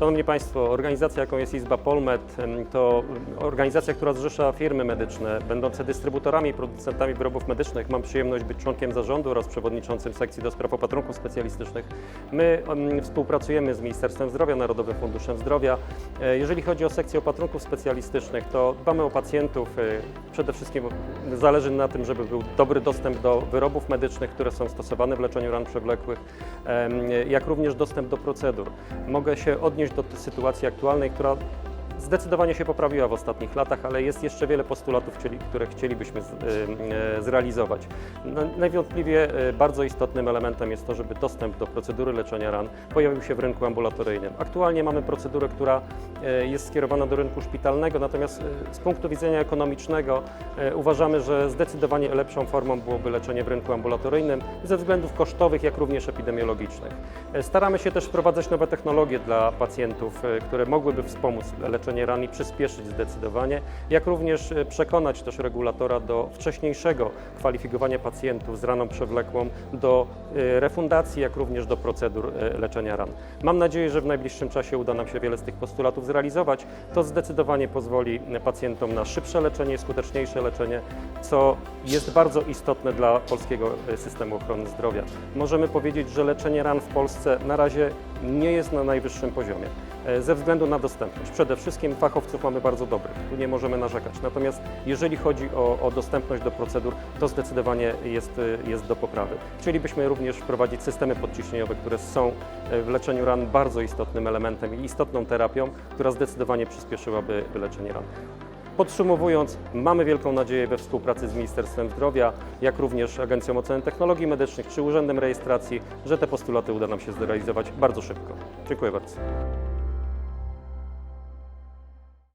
Szanowni Państwo, organizacja jaką jest Izba Polmed to organizacja, która zrzesza firmy medyczne, będące dystrybutorami i producentami wyrobów medycznych. Mam przyjemność być członkiem zarządu oraz przewodniczącym sekcji do spraw opatrunków specjalistycznych. My em, współpracujemy z Ministerstwem Zdrowia, Narodowym Funduszem Zdrowia. E, Jeżeli chodzi o sekcję opatrunków specjalistycznych, to dbamy o pacjentów. e, Przede wszystkim zależy na tym, żeby był dobry dostęp do wyrobów medycznych, które są stosowane w leczeniu ran przewlekłych, jak również dostęp do procedur. Mogę się odnieść tej sytuacji aktualnej, która zdecydowanie się poprawiła w ostatnich latach, ale jest jeszcze wiele postulatów, które chcielibyśmy e, e, zrealizować. No, najwątpliwie e, bardzo istotnym elementem jest to, żeby dostęp do procedury leczenia ran pojawił się w rynku ambulatoryjnym. Aktualnie mamy procedurę, która jest skierowana do rynku szpitalnego, natomiast z punktu widzenia ekonomicznego uważamy, że zdecydowanie lepszą formą byłoby leczenie w rynku ambulatoryjnym ze względów kosztowych, jak również epidemiologicznych. Staramy się też wprowadzać nowe technologie dla pacjentów, które mogłyby wspomóc leczenie ran i przyspieszyć zdecydowanie, jak również e, przekonać też regulatora do wcześniejszego kwalifikowania pacjentów z raną przewlekłą do e, refundacji, jak również do procedur e, leczenia ran. Mam nadzieję, że w najbliższym czasie uda nam się wiele z tych postulatów zrealizować. To zdecydowanie pozwoli pacjentom na szybsze leczenie, skuteczniejsze leczenie, co jest bardzo istotne dla polskiego systemu ochrony zdrowia. Możemy powiedzieć, że leczenie ran w Polsce na razie nie jest na najwyższym poziomie ze względu na dostępność. Przede wszystkim fachowców mamy bardzo dobrych, tu nie możemy narzekać. Natomiast jeżeli chodzi o, o dostępność do procedur, to zdecydowanie jest, e, jest do poprawy. Chcielibyśmy również wprowadzić systemy podciśnieniowe, które są e, w leczeniu ran bardzo istotnym elementem i istotną terapią, która zdecydowanie przyspieszyłaby leczenie ran. Podsumowując, mamy wielką nadzieję we współpracy z Ministerstwem Zdrowia, jak również Agencją Oceny Technologii Medycznych czy Urzędem Rejestracji, że te postulaty uda nam się zrealizować bardzo szybko. Dziękuję bardzo.